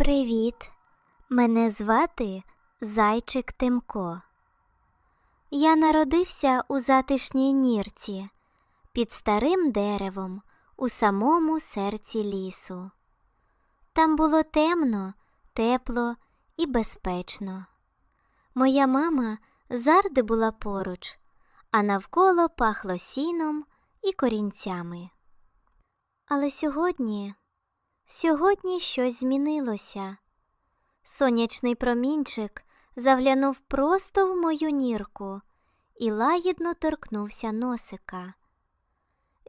Привіт, мене звати Зайчик Тимко. Я народився у затишній нірці під старим деревом у самому серці лісу. Там було темно, тепло і безпечно. Моя мама завжди була поруч, а навколо пахло сіном і корінцями. Але сьогодні, сьогодні щось змінилося. Сонячний промінчик заглянув просто в мою нірку і лагідно торкнувся носика.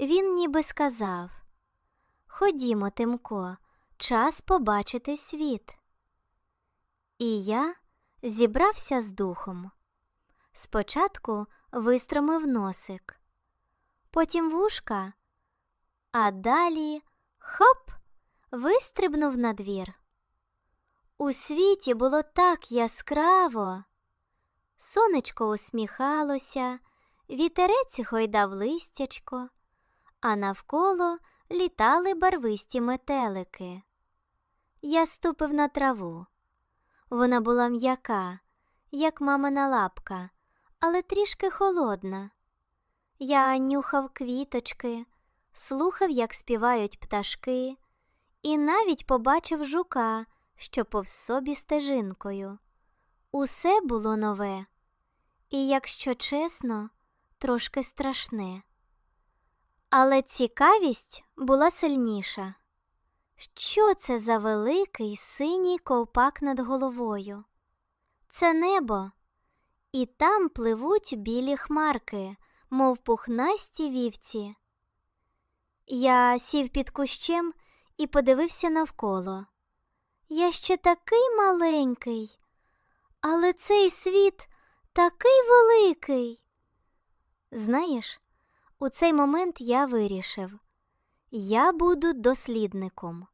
Він ніби сказав Ходімо, Тимко, час побачити світ. І я зібрався з духом. Спочатку вистромив носик, потім вушка, а далі хоп, вистрибнув на двір. У світі було так яскраво. Сонечко усміхалося, вітерець гойдав листячко, а навколо літали барвисті метелики. Я ступив на траву. Вона була м'яка, як мамина лапка, але трішки холодна. Я нюхав квіточки, слухав, як співають пташки, і навіть побачив жука, що повз собі стежинкою. Усе було нове, і, якщо чесно, трошки страшне. Але цікавість була сильніша. Що це за великий синій ковпак над головою? Це небо, і там пливуть білі хмарки, мов пухнасті вівці. Я сів під кущем і подивився навколо. Я ще такий маленький, але цей світ такий великий. Знаєш, у цей момент я вирішив, я буду дослідником.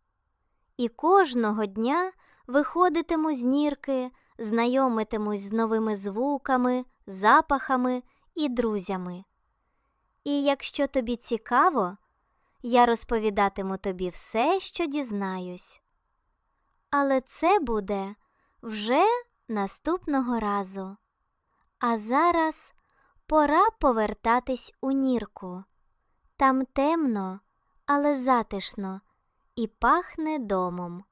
І кожного дня виходитиму з нірки, знайомитимусь з новими звуками, запахами і друзями. І якщо тобі цікаво, я розповідатиму тобі все, що дізнаюсь. Але це буде вже наступного разу. А зараз пора повертатись у нірку. Там темно, але затишно і пахне домом.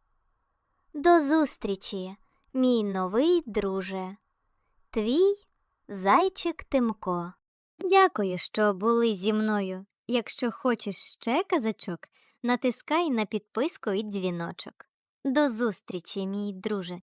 До зустрічі, мій новий друже. Твій зайчик Тимко. Дякую, що були зі мною. Якщо хочеш ще казачок, натискай на підписку і дзвіночок. До зустрічі, мій друже.